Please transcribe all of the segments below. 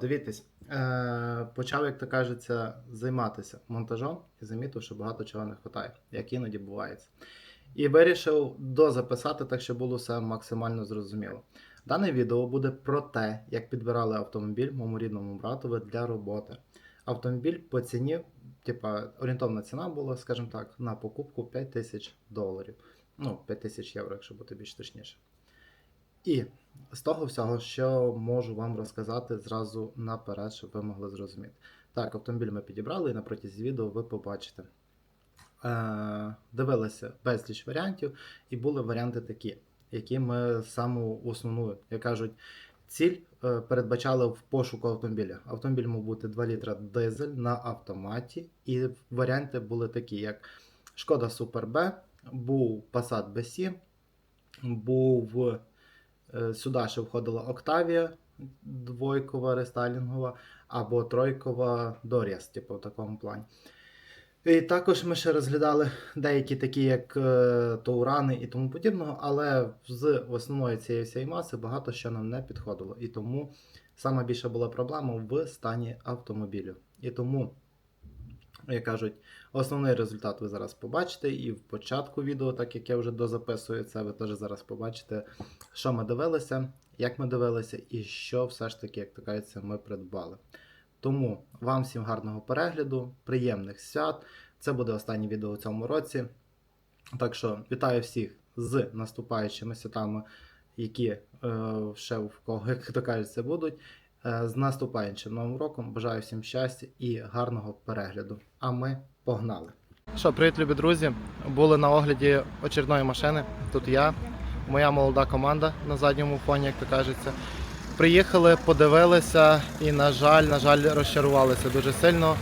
Дивіться. Е, почав, як то кажеться, займатися монтажом і замітив, що багато чого не вистачає, як іноді бувається. І вирішив дозаписати так, щоб було все максимально зрозуміло. Дане відео буде про те, як підбирали автомобіль моєму рідному братові для роботи. Автомобіль по ціні, типа орієнтовна ціна була, скажімо так, на покупку 5 тисяч доларів. Ну, 5 тисяч євро, якщо бути більш точніше. І з того всього, що можу вам розказати зразу наперед, щоб ви могли зрозуміти. Так, автомобіль ми підібрали і на протязі відео ви побачите. Е, дивилися безліч варіантів, і були варіанти такі, які ми саму основну, як кажуть, ціль е, передбачали в пошуку автомобіля. Автомобіль мав бути 2 літра дизель на автоматі, і варіанти були такі, як Шкода Super B, був Passat B7, був Сюди ще входила Octavia двойкова рестайлінгова або тройкова Dorias, типу в такому плані. І також ми ще розглядали деякі такі, як е, Таурани і тому подібного, але з основної цієї всієї маси багато що нам не підходило. І тому саме більша була проблема в стані автомобілю. І тому, як кажуть, Основний результат ви зараз побачите, і в початку відео, так як я вже дозаписую це, ви теж зараз побачите, що ми дивилися, як ми дивилися, і що все ж таки, як то кажеться, ми придбали. Тому вам всім гарного перегляду, приємних свят. Це буде останнє відео у цьому році. Так що вітаю всіх з наступаючими святами, які е, ще в кого, як то кажеться, будуть. Е, З наступаючим новим роком бажаю всім щастя і гарного перегляду. А ми погнали. Що, привіт, любі друзі. Були на огляді очередної машини. Тут я, моя молода команда на задньому фоні, як то кажеться. Приїхали, подивилися і, на жаль, на жаль, розчарувалися дуже сильно.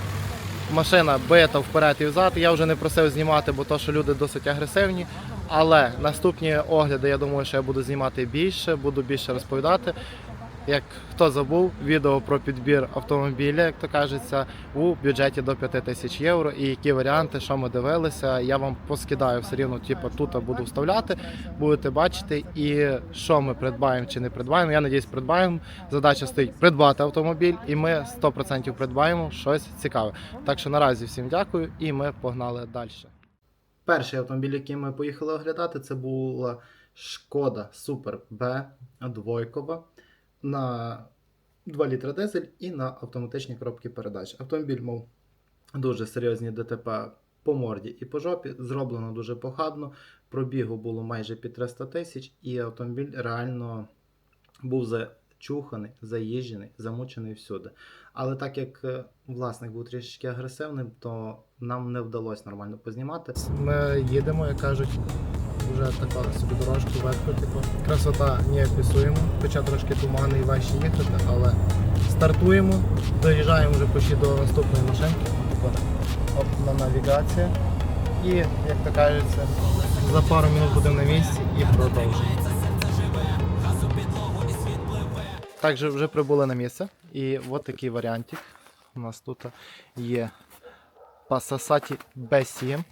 Машина бита вперед і взад. Я вже не просив знімати, бо то, що люди досить агресивні. Але наступні огляди, я думаю, що я буду знімати більше, буду більше розповідати. Як хто забув, відео про підбір автомобіля, як то кажеться, у бюджеті до 5 тисяч євро. І які варіанти, що ми дивилися, я вам поскидаю все рівно, типу, тут буду вставляти, будете бачити, і що ми придбаємо чи не придбаємо. Я надіюсь, придбаємо. Задача стоїть придбати автомобіль, і ми 100% придбаємо щось цікаве. Так що наразі всім дякую, і ми погнали далі. Перший автомобіль, який ми поїхали оглядати, це була Шкода Super B двойкова на 2 літра дизель і на автоматичні коробки передач. Автомобіль мав дуже серйозні ДТП по морді і по жопі, зроблено дуже похабно. Пробігу було майже під 300 тисяч, і автомобіль реально був зачуханий, заїжджений, замучений всюди. Але так як е, власник був трішечки агресивним, то нам не вдалося нормально познімати. Ми їдемо, як кажуть, вже така собі дорожку ветку, типу. Красота не описуємо, хоча трошки тумани і важче їхати, але стартуємо, доїжджаємо вже почти до наступної машинки. От, от на навігація. І, як то кажеться, за пару минут будемо на місці і продовжуємо. Так, вже прибули на місце. І от такий варіантик. У нас тут є Passat B7.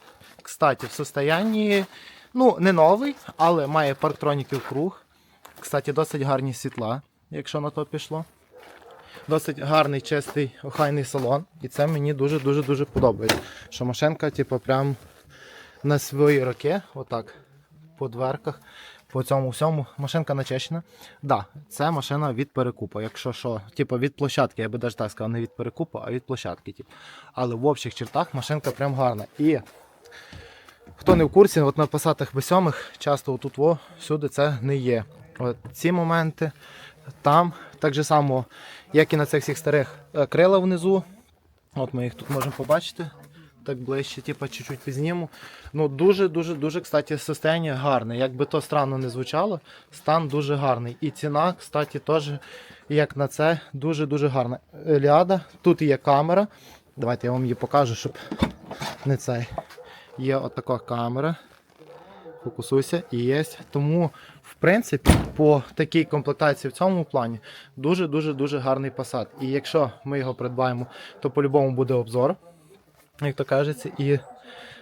Кстати, в состоянні, ну, не новий, але має парктроніків круг. Кстати, досить гарні світла, якщо на то пішло. Досить гарний, чистий, охайний салон. І це мені дуже-дуже дуже подобається. Що машинка, типу, прям на свої роки, отак, по дверках, по цьому всьому. Машинка начищена. Да, це машина від перекупу. Якщо що, типу від площадки, я би навіть так сказав, не від перекупу, а від площадки. Типу. Але в общих чертах машинка прям гарна. І хто не в курсі, от на пасатах B7 часто отут во, всюди це не є. От ці моменти там, так же само, як і на цих всіх старих е, крила внизу. От ми їх тут можемо побачити. Так ближче, типу, чуть-чуть пізніму. Ну, дуже-дуже, дуже, кстати, состояние гарне. Як би то странно не звучало, стан дуже гарний. І ціна, кстати, теж, як на це, дуже-дуже гарна. Ліада, тут є камера. Давайте я вам її покажу, щоб не цей. Є отака камера. Фокусуйся і є. Тому, в принципі, по такій комплектації в цьому плані дуже-дуже дуже гарний Passat. І якщо ми його придбаємо, то по-любому буде обзор, як то кажеться. І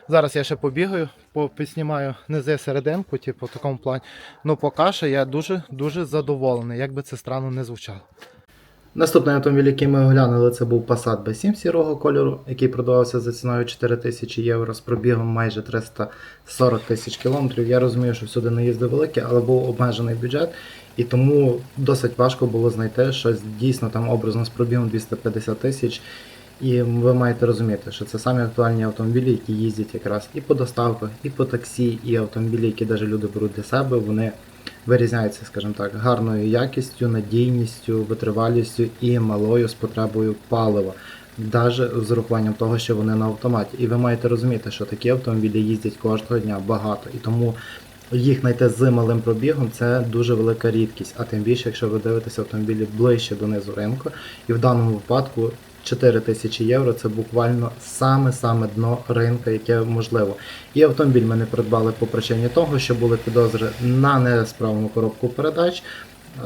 Зараз я ще побігаю, по- підснімаю низи серединку, типу в такому плані. Ну, поки що я дуже дуже задоволений, як би це странно не звучало. Наступний автомобіль, який ми оглянули, це був Passat B7 сірого кольору, який продавався за ціною 4 тисячі євро з пробігом майже 340 тисяч кілометрів. Я розумію, що всюди наїзди великі, але був обмежений бюджет, і тому досить важко було знайти щось дійсно там образно з пробігом 250 тисяч. І ви маєте розуміти, що це самі актуальні автомобілі, які їздять якраз і по доставках, і по таксі, і автомобілі, які навіть люди беруть для себе, вони вирізняються, скажімо так, гарною якістю, надійністю, витривалістю і малою з потребою палива, навіть з урахуванням того, що вони на автоматі. І ви маєте розуміти, що такі автомобілі їздять кожного дня багато, і тому їх знайти з малим пробігом це дуже велика рідкість. А тим більше, якщо ви дивитеся автомобілі ближче донизу ринку, і в даному випадку 4 тисячі євро це буквально саме-саме дно ринку, яке можливо. І автомобіль ми не придбали по причині того, що були підозри на несправну коробку передач.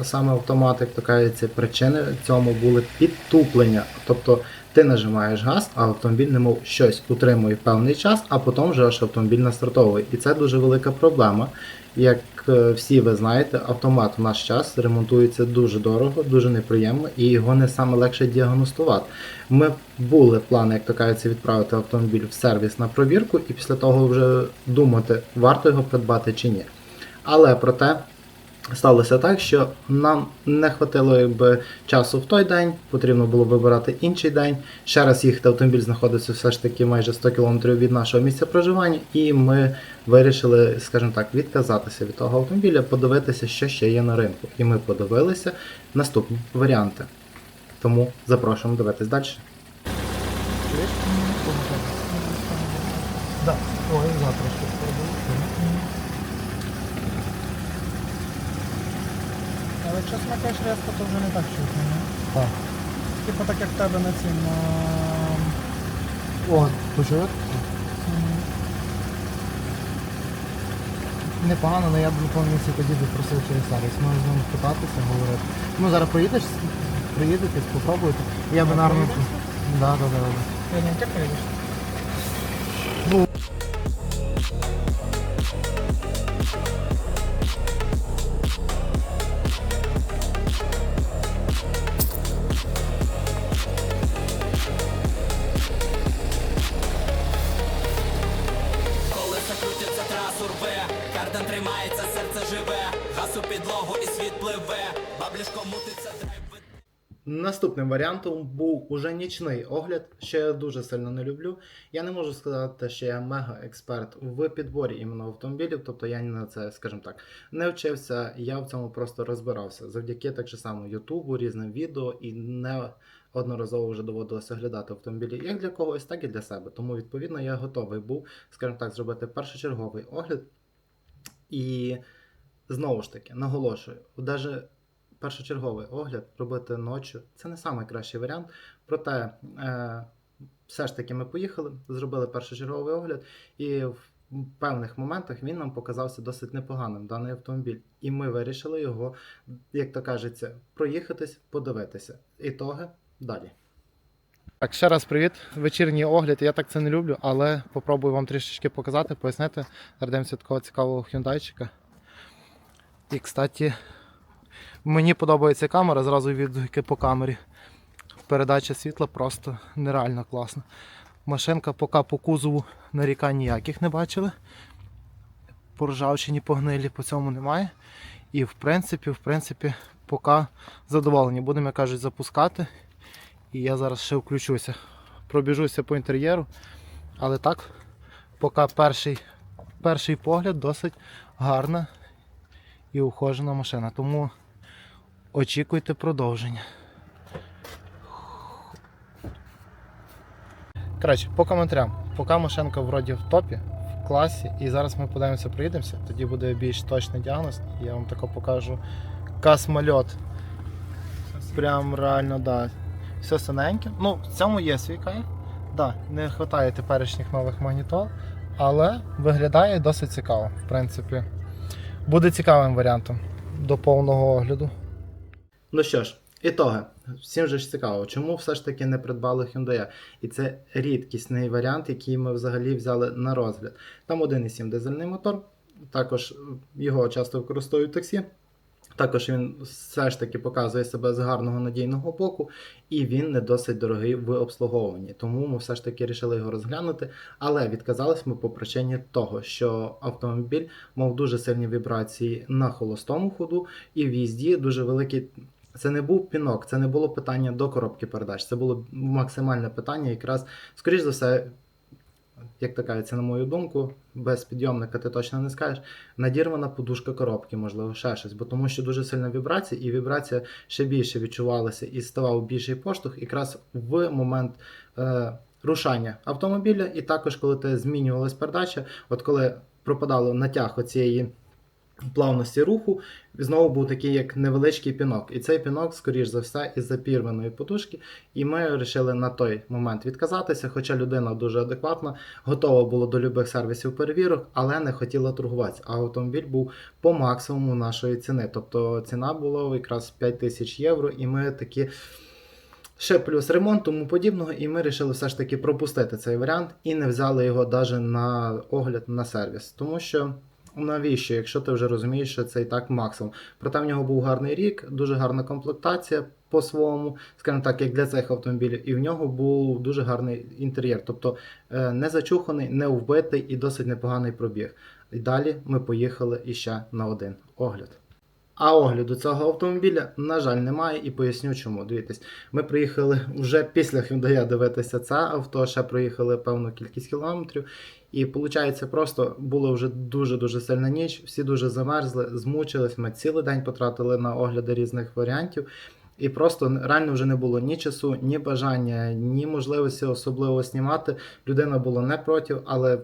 Саме автомат, як то кажеться, причини цьому були підтуплення. Тобто ти нажимаєш газ, а автомобіль немов щось утримує певний час, а потім вже аж автомобіль настартовує. І це дуже велика проблема. Як е, всі ви знаєте, автомат в наш час ремонтується дуже дорого, дуже неприємно, і його не саме легше діагностувати. Ми були плани, як то кажеться, відправити автомобіль в сервіс на провірку, і після того вже думати, варто його придбати чи ні. Але проте сталося так, що нам не хватило якби, часу в той день, потрібно було вибирати інший день. Ще раз їхати автомобіль знаходиться все ж таки майже 100 км від нашого місця проживання, і ми вирішили, скажімо так, відказатися від того автомобіля, подивитися, що ще є на ринку. І ми подивилися наступні варіанти. Тому запрошуємо дивитись далі. Да. Ой, завтра ще Але чесно кажучи, резко то вже не так чутно. ні? Так. Типу так як в тебе на цім. на... О, почуєте? Непогано, але я б напевно місці тоді би просив через сервіс. Можна з ним питатися, говорити. Ну зараз приїдеш, приїдете, спробуйте. Я би, А, наверно... приїдеш? Да, да, да, да. Не ти приїдеш? Тримається, серце живе, газ у підлогу і світ пливе, баблішко мутиться. Наступним варіантом був уже нічний огляд, що я дуже сильно не люблю. Я не можу сказати, що я мега-експерт в підборі іменно автомобілів, тобто я на це, скажімо так, не вчився, я в цьому просто розбирався завдяки так само Ютубу, різним відео і не одноразово вже доводилося оглядати автомобілі як для когось, так і для себе. Тому, відповідно, я готовий був, скажімо так, зробити першочерговий огляд. І знову ж таки, наголошую, навіть першочерговий огляд робити ночі це не найкращий варіант. Проте, е, все ж таки, ми поїхали, зробили першочерговий огляд, і в певних моментах він нам показався досить непоганим даний автомобіль. І ми вирішили його, як то кажеться, проїхатись, подивитися. Ітоги далі. Так, ще раз привіт. Вечірній огляд. Я так це не люблю, але попробую вам трішечки показати, пояснити. Зардемося такого цікавого хюндайчика. І, кстати, Мені подобається камера, зразу відгуки по камері. Передача світла просто нереально класна. Машинка поки по кузову нарікань ніяких не бачили. По ржавчині по гнилі по цьому немає. І в принципі, в принципі, поки задоволені. Будемо, як кажуть, запускати. І я зараз ще включуся. Пробіжуся по інтер'єру. Але так, поки перший, перший погляд досить гарна і ухожена машина. Тому очікуйте продовження. Коротше, по коментарям. Поки машинка вроді в топі, в класі, і зараз ми подивимося, приїдемося, тоді буде більш точний діагноз. Я вам тако покажу космольот. Прям реально, да. Все синеньке. Ну, в цьому є свій кайф. Да, не вистачає теперішніх нових магнітол, але виглядає досить цікаво, в принципі. Буде цікавим варіантом до повного огляду. Ну що ж, ітоги. всім же ж цікаво, чому все ж таки не придбали Hyundai? І це рідкісний варіант, який ми взагалі взяли на розгляд. Там 1,7 дизельний мотор, також його часто використовують в таксі. Також він все ж таки показує себе з гарного надійного боку, і він не досить дорогий в обслуговуванні. Тому ми все ж таки вирішили його розглянути. Але відказались ми по причині того, що автомобіль мав дуже сильні вібрації на холостому ходу і в їзді дуже великий. Це не був пінок, це не було питання до коробки передач. Це було максимальне питання, якраз, скоріш за все, як то кажеться, на мою думку, без підйомника ти точно не скажеш. Надірвана подушка коробки, можливо, ще щось, бо тому що дуже сильна вібрація, і вібрація ще більше відчувалася і ставав більший поштовх якраз в момент е, рушання автомобіля, і також коли ти змінювалась передача, от коли пропадало натяг оцієї плавності руху, знову був такий як невеличкий пінок. І цей пінок, скоріш за все, із запірваної подушки. І ми вирішили на той момент відказатися, хоча людина дуже адекватна, готова була до любих сервісів перевірок, але не хотіла торгуватися. А автомобіль був по максимуму нашої ціни. Тобто ціна була якраз 5 тисяч євро, і ми такі. Ще плюс ремонт, тому подібного, і ми вирішили все ж таки пропустити цей варіант і не взяли його навіть на огляд на сервіс. Тому що навіщо, якщо ти вже розумієш, що це і так максимум. Проте в нього був гарний рік, дуже гарна комплектація по-своєму, скажімо так, як для цих автомобілів, і в нього був дуже гарний інтер'єр, тобто е, не зачуханий, не вбитий і досить непоганий пробіг. І далі ми поїхали іще на один огляд. А огляду цього автомобіля, на жаль, немає, і поясню чому. Дивіться, ми приїхали вже після Hyundai дивитися це авто, ще проїхали певну кількість кілометрів. І виходить, просто було вже дуже-дуже сильна ніч, всі дуже замерзли, змучились. Ми цілий день потратили на огляди різних варіантів. І просто реально вже не було ні часу, ні бажання, ні можливості особливо знімати. Людина була не проти, але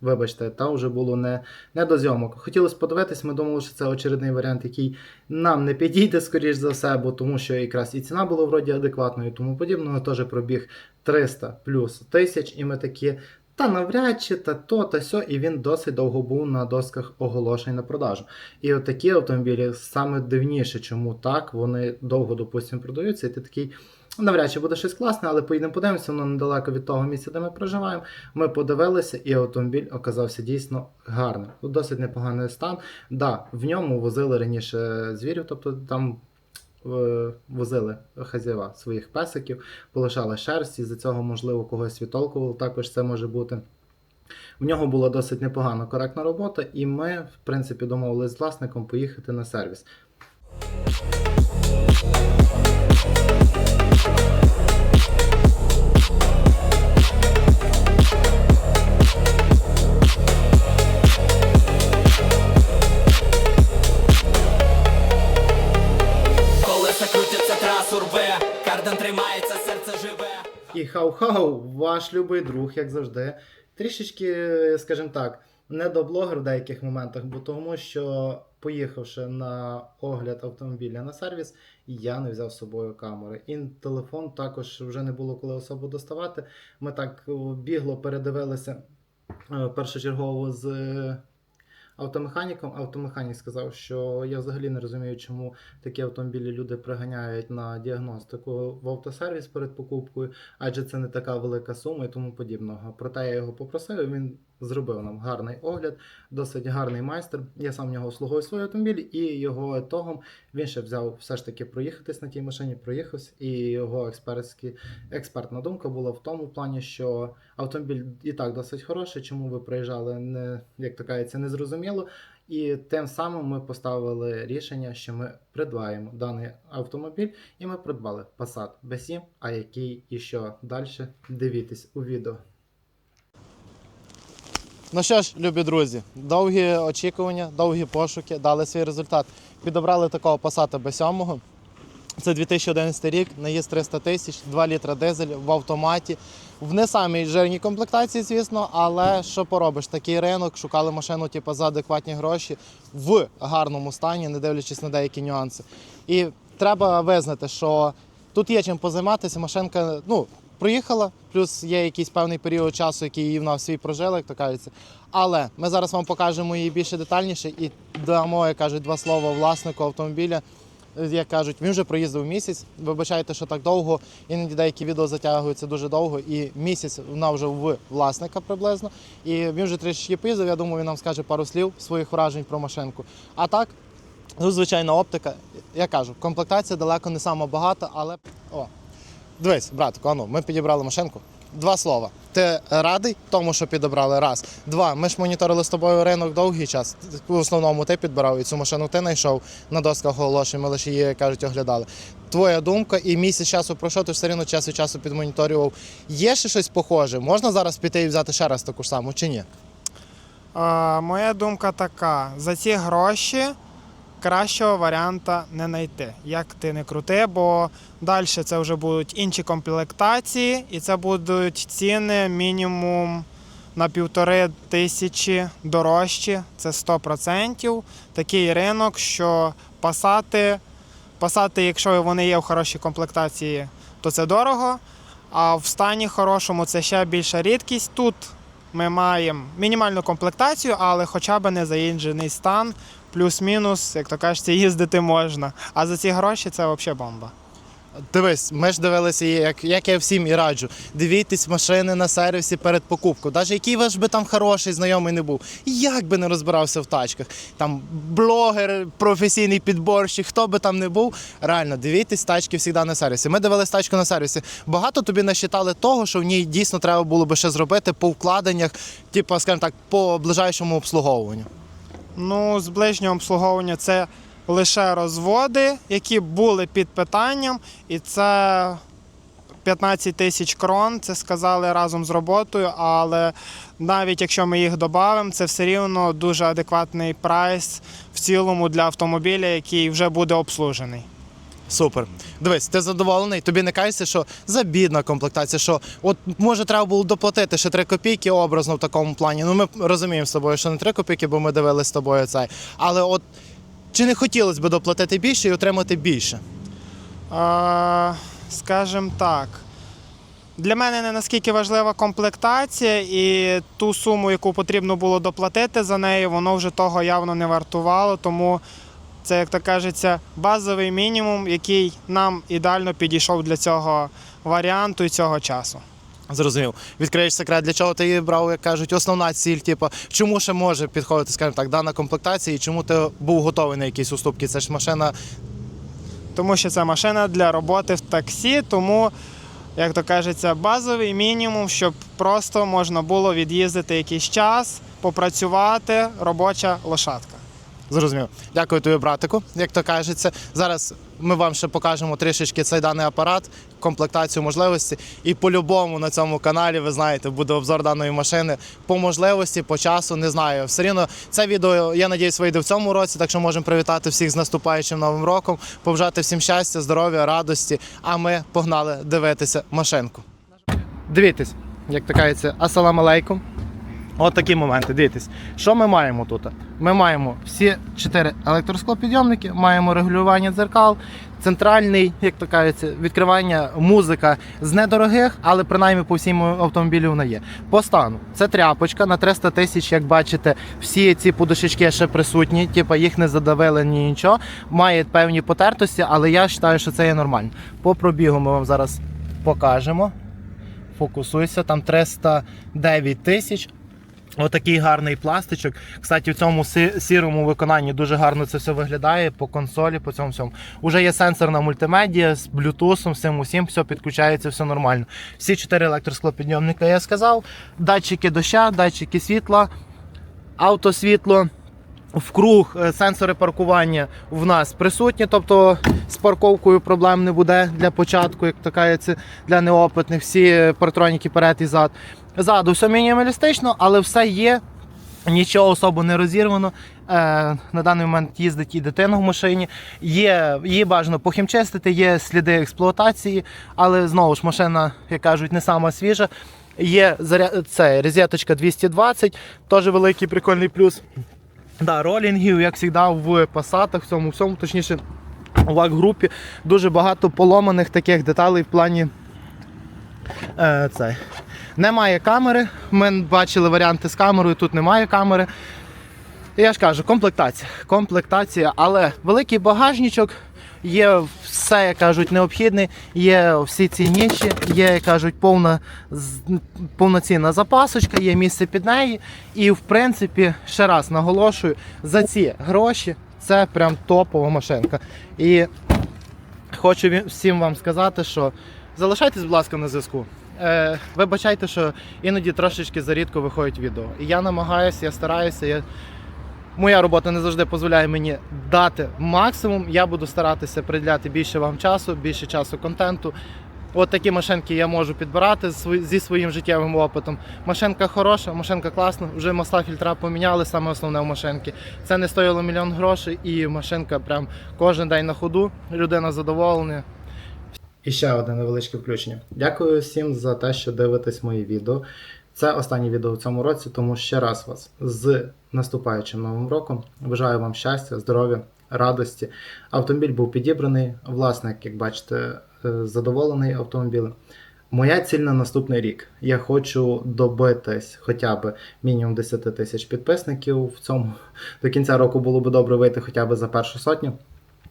вибачте, там вже було не, не до зйомок. Хотілося подивитись, ми думали, що це очередний варіант, який нам не підійде, скоріш за все, бо тому що якраз і ціна була вроді адекватною, тому подібного теж пробіг 300 плюс тисяч, і ми такі. Та навряд чи, та то, та сьо, і він досить довго був на досках оголошень на продажу. І от такі автомобілі саме дивніше, чому так, вони довго, допустимо, продаються, і ти такий. Навряд чи буде щось класне, але поїдемо подивимося, воно недалеко від того місця, де ми проживаємо. Ми подивилися, і автомобіль оказався дійсно гарним. Тут досить непоганий стан. Да, в ньому возили раніше звірів, тобто там е, возили хазяєва своїх песиків, полишали шерсть, і за цього, можливо, когось відтолкувало. Також це може бути. В нього була досить непогана коректна робота, і ми, в принципі, домовились з власником поїхати на сервіс. Хау-хау, ваш любий друг, як завжди. Трішечки, скажімо так, не до блогер в деяких моментах, бо тому що, поїхавши на огляд автомобіля на сервіс, я не взяв з собою камери. І телефон також вже не було коли особо доставати. Ми так бігло передивилися е, першочергово з автомеханіком. Автомеханік сказав, що я взагалі не розумію, чому такі автомобілі люди приганяють на діагностику в автосервіс перед покупкою, адже це не така велика сума і тому подібного. Проте я його попросив, і він зробив нам гарний огляд, досить гарний майстер. Я сам в нього обслуговую свій автомобіль, і його етогом він ще взяв все ж таки проїхатись на тій машині, проїхався, і його експертські, експертна думка була в тому плані, що автомобіль і так досить хороший. Чому ви приїжджали не як то кажеться, незрозуміло. І тим самим ми поставили рішення, що ми придбаємо даний автомобіль, і ми придбали Passat B7, а який і що далі дивіться у відео. Ну що ж, любі друзі, довгі очікування, довгі пошуки дали свій результат. Підобрали такого Passat B7. Це 2011 рік, наїзд 300 тисяч, 2 літра дизель в автоматі. В не самій жирній комплектації, звісно, але що поробиш? Такий ринок, шукали машину типу, за адекватні гроші в гарному стані, не дивлячись на деякі нюанси. І треба визнати, що тут є чим позайматися. Машинка ну, проїхала, плюс є якийсь певний період часу, який її в свій прожила, як то кажеться. Але ми зараз вам покажемо її більше детальніше і дамо, як кажуть, два слова власнику автомобіля. Як кажуть, він вже проїздив місяць. Вибачайте, що так довго. Іноді деякі відео затягуються дуже довго, і місяць вона вже в власника приблизно. І він вже трішки поїздив. Я думаю, він нам скаже пару слів своїх вражень про машинку. А так, ну, звичайна оптика. Я кажу, комплектація далеко не сама багата, але о, дивись, братику, ану, ми підібрали машинку. Два слова. Ти радий тому, що підібрали? Раз. Два. Ми ж моніторили з тобою ринок довгий час. В основному ти підбирав і цю машину ти знайшов на досках оголошень, ми лише її, кажуть, оглядали. Твоя думка і місяць часу пройшов, ти все рівно час від часу підмоніторював. Є ще щось похоже? Можна зараз піти і взяти ще раз таку ж саму чи ні? А, моя думка така: за ці гроші кращого варіанта не знайти. Як ти не крути, бо далі це вже будуть інші комплектації, і це будуть ціни мінімум на півтори тисячі дорожчі. Це 100%. Такий ринок, що пасати, пасати, якщо вони є в хорошій комплектації, то це дорого. А в стані хорошому це ще більша рідкість. Тут ми маємо мінімальну комплектацію, але хоча б не заїжджений стан, плюс-мінус, як то кажеться, їздити можна. А за ці гроші це взагалі бомба. Дивись, ми ж дивилися, як, як я всім і раджу. Дивіться машини на сервісі перед покупкою. Навіть який ваш би там хороший знайомий не був, як би не розбирався в тачках, там блогер, професійний підборщик, хто би там не був, реально дивіться тачки завжди на сервісі. Ми дивились тачку на сервісі. Багато тобі насчитали того, що в ній дійсно треба було би ще зробити по вкладеннях, типу, скажімо так, по ближайшому обслуговуванню. Ну, з ближнього обслуговування це лише розводи, які були під питанням, і це 15 тисяч крон, це сказали разом з роботою, але навіть якщо ми їх додамо, це все рівно дуже адекватний прайс в цілому для автомобіля, який вже буде обслужений. Супер. Дивись, ти задоволений, тобі не кається, що за бідна комплектація, що от може треба було доплатити ще 3 копійки образно в такому плані. Ну ми розуміємо з тобою, що не 3 копійки, бо ми дивилися з тобою цей. Але от чи не хотілося б доплатити більше і отримати більше? Е, скажем так. Для мене не наскільки важлива комплектація, і ту суму, яку потрібно було доплатити за неї, воно вже того явно не вартувало. Тому це, як то кажеться, базовий мінімум, який нам ідеально підійшов для цього варіанту і цього часу. Зрозумів. Відкриєш секрет, для чого ти її брав, як кажуть, основна ціль, типу, чому ще може підходити, скажімо так, дана комплектація, і чому ти був готовий на якісь уступки? Це ж машина Тому що це машина для роботи в таксі, тому, як то кажеться, базовий мінімум, щоб просто можна було від'їздити якийсь час, попрацювати, робоча лошадка. Зрозумів. Дякую тобі, братику. Як то кажеться, зараз ми вам ще покажемо трішечки цей даний апарат, комплектацію можливості. І по-любому на цьому каналі, ви знаєте, буде обзор даної машини по можливості, по часу, не знаю. Все рівно це відео, я надіюсь, вийде в цьому році, так що можемо привітати всіх з наступаючим новим роком, побажати всім щастя, здоров'я, радості. А ми погнали дивитися машинку. Дивіться, як то кажеться, асалам алейкум. От такі моменти. Дивіться, що ми маємо тут? Ми маємо всі чотири електросклопідйомники, маємо регулювання дзеркал, центральний, як то кажеться, відкривання музика з недорогих, але принаймні по всім автомобілі вона є. По стану це тряпочка на 300 тисяч, як бачите, всі ці подушечки ще присутні, типу їх не задавили ні нічого. Має певні потертості, але я вважаю, що це є нормально. По пробігу ми вам зараз покажемо. Фокусуйся, там 309 тисяч. Отакий гарний пластичок. Кстати, в цьому сірому виконанні дуже гарно це все виглядає по консолі, по цьому всьому. Уже є сенсорна мультимедіа з блютусом, всім усім, все підключається, все нормально. Всі чотири електросклопідйомника я сказав. Датчики доща, датчики світла, автосвітло. В круг е, сенсори паркування в нас присутні, тобто з парковкою проблем не буде для початку, як кажеться, для неопитних. Всі партроніки перед і зад. Ззаду все мінімалістично, але все є. Нічого особо не розірвано. Е, на даний момент їздить і дитина в машині. Є, її бажано похімчистити, є сліди експлуатації, але знову ж машина, як кажуть, не сама свіжа. Є це розеточка 220, теж великий прикольний плюс. Да, ролінгів, як завжди, в пасатах, в цьому всьому, точніше, у вак-групі дуже багато поломаних таких деталей в плані. Е, це. Немає камери. Ми бачили варіанти з камерою, тут немає камери. І Я ж кажу, комплектація. Комплектація, але великий багажничок. є все, як кажуть, необхідне, є всі ці ніші, є, як кажуть, повна, повноцінна запасочка, є місце під неї. І в принципі, ще раз наголошую, за ці гроші це прям топова машинка. І хочу всім вам сказати, що залишайтесь, будь ласка, на зв'язку. Е, вибачайте, що іноді трошечки зарідко виходять відео. І я намагаюся, я стараюся. Я... Моя робота не завжди дозволяє мені дати максимум. Я буду старатися приділяти більше вам часу, більше часу контенту. От такі машинки я можу підбирати зі своїм життєвим опитом. Машинка хороша, машинка класна. Вже масла фільтра поміняли, саме основне в машинці. Це не стоїло мільйон грошей, і машинка прям кожен день на ходу. Людина задоволена. І ще одне невеличке включення. Дякую всім за те, що дивитесь мої відео. Це останнє відео в цьому році, тому ще раз вас з наступаючим новим роком. Бажаю вам щастя, здоров'я, радості. Автомобіль був підібраний. Власник, як бачите, е, задоволений автомобілем. Моя ціль на наступний рік. Я хочу добитись хоча б мінімум 10 тисяч підписників. В цьому до кінця року було б добре вийти хоча б за першу сотню.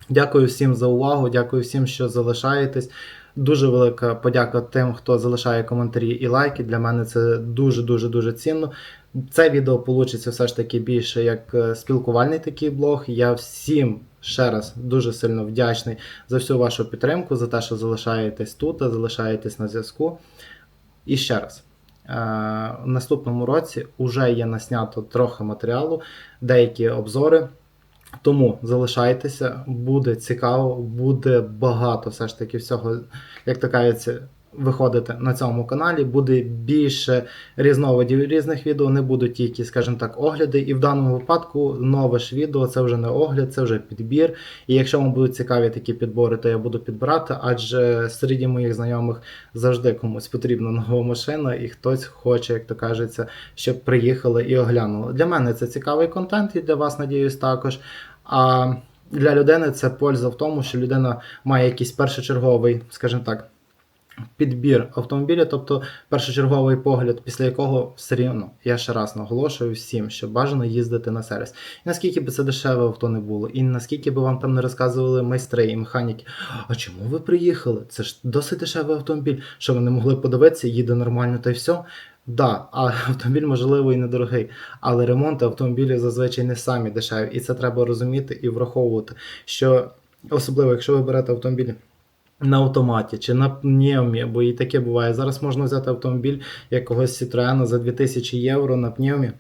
Дякую всім за увагу, дякую всім, що залишаєтесь. Дуже велика подяка тим, хто залишає коментарі і лайки. Для мене це дуже дуже дуже цінно. Це відео вийде все ж таки більше як е, спілкувальний такий блог. Я всім ще раз дуже сильно вдячний за всю вашу підтримку, за те, що залишаєтесь тут, залишаєтесь на зв'язку. І ще раз. е, В наступному році вже є наснято трохи матеріалу, деякі обзори. Тому залишайтеся, буде цікаво, буде багато все ж таки всього, як то кажеться, виходити на цьому каналі. Буде більше різновидів різних відео, не будуть тільки, скажімо так, огляди. І в даному випадку нове ж відео це вже не огляд, це вже підбір. І якщо вам будуть цікаві такі підбори, то я буду підбирати, адже серед моїх знайомих завжди комусь потрібна нова машина, і хтось хоче, як то кажеться, щоб приїхали і оглянули. Для мене це цікавий контент, і для вас, надіюсь, також. А для людини це польза в тому, що людина має якийсь першочерговий, скажімо так, підбір автомобіля, тобто першочерговий погляд, після якого все рівно, я ще раз наголошую всім, що бажано їздити на сервіс. І наскільки би це дешеве авто не було, і наскільки би вам там не розказували майстри і механіки, а чому ви приїхали? Це ж досить дешевий автомобіль, що ви не могли подивитися, їде нормально та й все. Да, а автомобіль можливо і недорогий, але ремонти автомобілів зазвичай не самі дешеві, і це треба розуміти і враховувати. Що особливо, якщо ви берете автомобіль на автоматі чи на пневмі, бо і таке буває. Зараз можна взяти автомобіль якогось Citroen за 2000 євро на пневмі.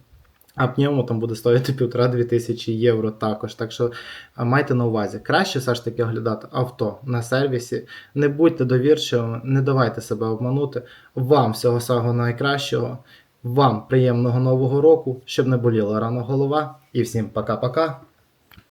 А пневмо там буде стоїти 1,5-2 тисячі євро також. Так що майте на увазі, краще все ж таки оглядати авто на сервісі. Не будьте довірчивими, не давайте себе обманути. Вам всього самого найкращого, вам приємного нового року, щоб не боліла рано голова. І всім пока-пока.